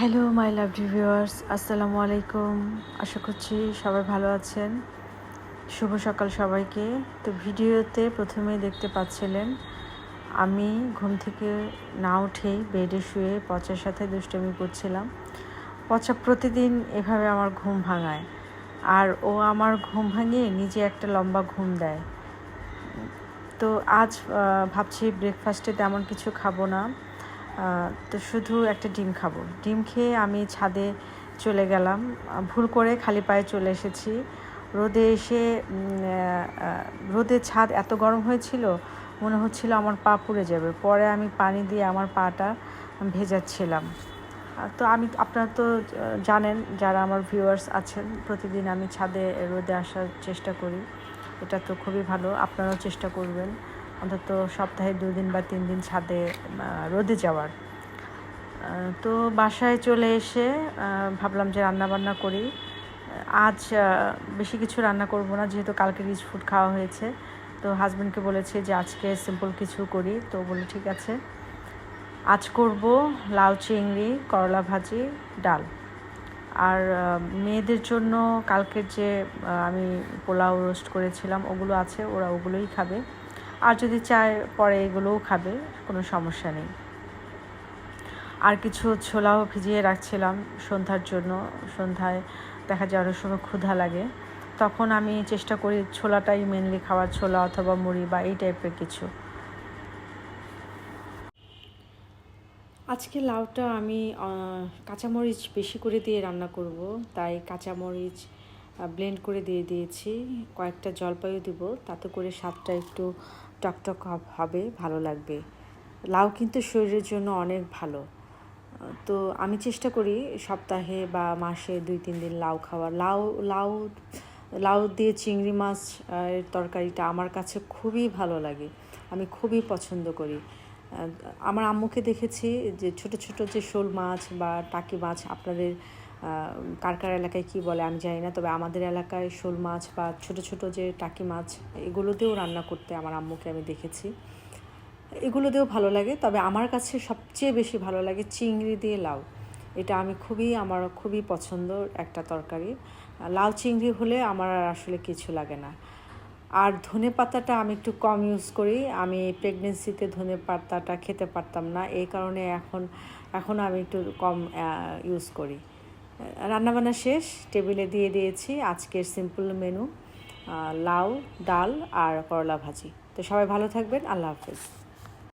Hello my love viewers আসসালামু আলাইকুম আশা করছি সবাই ভালো আছেন। শুভ সকাল সবাইকে। তো ভিডিওতে প্রথমেই দেখতে পাচ্ছিলেন, আমি ঘুম থেকে না উঠেই বেডে শুয়ে পচার সাথে দুষ্টমি করছিলাম। পচা প্রতিদিন এভাবে আমার ঘুম ভাঙায়। আর ও আমার ঘুম ভাঙিয়ে নিজে একটা লম্বা ঘুম দেয়। তো আজ ভাবছি ব্রেকফাস্টে তেমন কিছু খাব না। তো শুধু একটা ডিম খাব। ডিম খেয়ে আমি ছাদে চলে গেলাম। ভুল করে খালি পায়ে চলে এসেছি। রোদে এসে রোদে ছাদ এত গরম হয়েছিল, মনে হচ্ছিল আমার পা পুড়ে যাবে। পরে আমি পানি দিয়ে আমার পাটা ভেজাচ্ছিলাম। তো আমি, আপনারা তো জানেন, যারা আমার ভিউয়ার্স আছেন, প্রতিদিন আমি ছাদে রোদে আসার চেষ্টা করি। এটা তো খুবই ভালো, আপনারাও চেষ্টা করবেন। অন্তত সপ্তাহে দুই দিন বা তিন দিন ছাদে রোদে যাওয়ার। তো বাসায় চলে এসে ভাবলাম যে রান্না বান্না করি আজ বেশি কিছু রান্না করব না, যেহেতু কালকে রিচ ফুড খাওয়া হয়েছে। তো হাজব্যান্ডকে বলেছি যে আজকে সিম্পল কিছু করি। তো বলে ঠিক আছে। আজ করব লাউ, চিংড়ি, করলা ভাজি, ডাল। আর মেয়েদের জন্য কালকের যে আমি পোলাও রোস্ট করেছিলাম, ওগুলো আছে, ওরা ওগুলোই খাবে। আর যদি চায় পরে এগুলোও খাবে, কোনো সমস্যা নেই। আর কিছু ছোলাও ভিজিয়ে রাখছিলাম সন্ধ্যার জন্য, সন্ধ্যায় দেখা যায় অনেক সময় ক্ষুধা লাগে। তখন আমি চেষ্টা করি ছোলাটাই মেনলি খাওয়ার ছোলা অথবা মুড়ি বা এই টাইপের কিছু। আজকে লাউটা আমি কাঁচামরিচ বেশি করে দিয়ে রান্না করব। তাই কাঁচামরিচ ব্লেন্ড করে দিয়ে দিয়েছি। কয়েকটা জলপাইও দিব, তাতে করে স্বাদটা একটু টকটক হবে ভালো লাগবে। লাউ কিন্তু শরীরের জন্য অনেক ভালো। তো আমি চেষ্টা করি সপ্তাহে বা মাসে দুই তিন দিন লাউ খাওয়ার। লাউ লাউ লাউ দিয়ে চিংড়ি মাছ তরকারিটা আমার কাছে খুবই ভালো লাগে। আমি খুবই পছন্দ করি। আমার আম্মুকে দেখেছি যে ছোট ছোট যে শোল মাছ বা টাকি মাছ আপনাদের কার কার এলাকায় কী বলে আমি জানি না, তবে আমাদের এলাকায় শোল মাছ বা ছোট ছোট যে টাকি মাছ এগুলো দিয়েও রান্না করতে আমার আম্মুকে আমি দেখেছি। এগুলো দিয়েও ভালো লাগে, তবে আমার কাছে সবচেয়ে বেশি ভালো লাগে চিংড়ি দিয়ে লাউ। এটা আমি খুবই, আমার খুবই পছন্দ একটা তরকারি। লাউ চিংড়ি হলে আমার আর আসলে কিছু লাগে না। আর ধনে পাতাটা আমি একটু কম ইউজ করি। আমি প্রেগনেন্সিতে ধনে পাতাটা খেতে পারতাম না, এই কারণে এখন এখন আমি একটু কম ইউজ করি। রান্নাবান্না শেষ, টেবিলে দিয়ে দিয়েছি আজকের সিম্পল মেনু লাউ, ডাল আর করলা ভাজি। তো সবাই ভালো থাকবেন, আল্লাহ হাফেজ।